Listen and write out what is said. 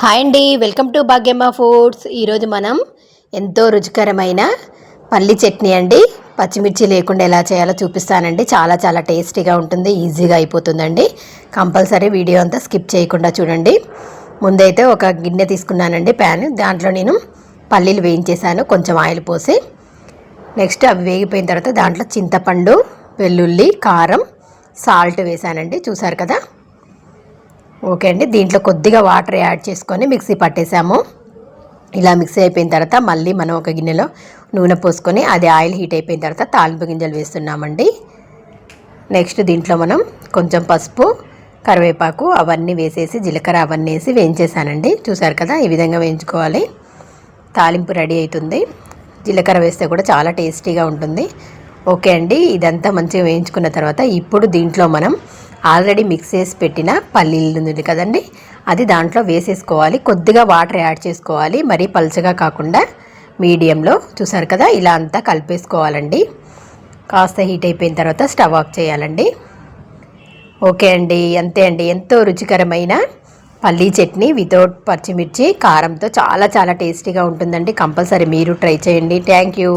Hi అండి welcome to Bhagyamma foods. ఈరోజు మనం ఎంతో రుచికరమైన పల్లి చట్నీ అండి. పచ్చిమిర్చి లేకుండా ఎలా చేయాలో చూపిస్తానండి. చాలా చాలా టేస్టీగా ఉంటుంది ఈజీగా అయిపోతుందండి. కంపల్సరీ వీడియో అంతా స్కిప్ చేయకుండా చూడండి. ముందైతే ఒక గిన్నె తీసుకున్నానండి ప్యాన్. దాంట్లో నేను పల్లీలు వేయించేసాను కొంచెం ఆయిల్ పోసి. నెక్స్ట్ అవి వేగిపోయిన తర్వాత దాంట్లో చింతపండు వెల్లుల్లి కారం సాల్ట్ వేసానండి చూసారు కదా? ఓకే అండి. దీంట్లో కొద్దిగా వాటర్ యాడ్ చేసుకొని మిక్సీ పట్టేసాము. ఇలా మిక్సీ అయిపోయిన తర్వాత మళ్ళీ మనం ఒక గిన్నెలో నూనె పోసుకొని అది ఆయిల్ హీట్ అయిపోయిన తర్వాత తాలింపు గింజలు వేస్తున్నామండి. నెక్స్ట్ దీంట్లో మనం కొంచెం పసుపు కరివేపాకు అవన్నీ వేసేసి జీలకర్ర అవన్నీ వేసి వేయించేసానండి. చూసారు కదా ఈ విధంగా వేయించుకోవాలి. తాలింపు రెడీ అవుతుంది. జీలకర్ర వేస్తే కూడా చాలా టేస్టీగా ఉంటుంది. ఓకే అండి. ఇదంతా మంచిగా వేయించుకున్న తర్వాత ఇప్పుడు దీంట్లో మనం ఆల్రెడీ మిక్స్ చేసి పెట్టిన పల్లీలు ఉంది కదండి. అది దాంట్లో వేసేసుకోవాలి. కొద్దిగా వాటర్ యాడ్ చేసుకోవాలి. మరీ పలుచగా కాకుండా మీడియంలో చూసారు కదా ఇలా అంతా కలిపేసుకోవాలండి. కాస్త హీట్ అయిపోయిన తర్వాత స్టవ్ ఆఫ్ చేయాలండి. ఓకే అండి. అంతే అండి. ఎంతో రుచికరమైన పల్లీ చట్నీ వితౌట్ పచ్చిమిర్చి కారంతో చాలా చాలా టేస్టీగా ఉంటుందండి. కంపల్సరీ మీరు ట్రై చేయండి. Thank you.